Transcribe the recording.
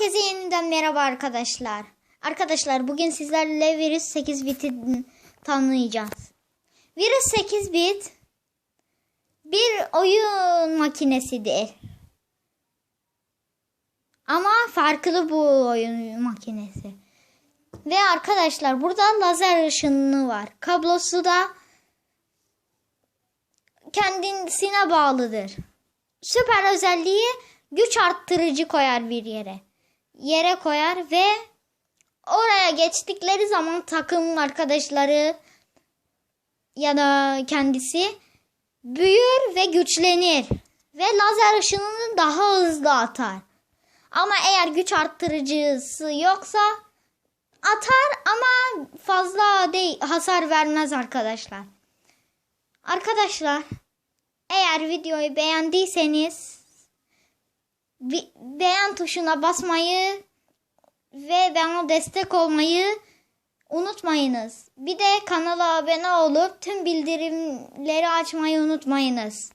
Herkese yeniden merhaba arkadaşlar. Arkadaşlar bugün sizlerle virüs 8 biti tanıyacağız. Virüs 8 bit bir oyun makinesidir. Ama farklı bu oyun makinesi. Ve arkadaşlar burada lazer ışını var. Kablosu da kendisine bağlıdır. Süper özelliği güç arttırıcı koyar bir yere. Yere koyar ve oraya geçtikleri zaman takım arkadaşları ya da kendisi büyür ve güçlenir ve lazer ışınını daha hızlı atar. Ama eğer güç arttırıcısı yoksa atar ama fazla değil hasar vermez arkadaşlar. Arkadaşlar eğer videoyu beğendiyseniz beğen tuşuna basmayı ve bana destek olmayı unutmayınız. Bir de kanala abone olup tüm bildirimleri açmayı unutmayınız.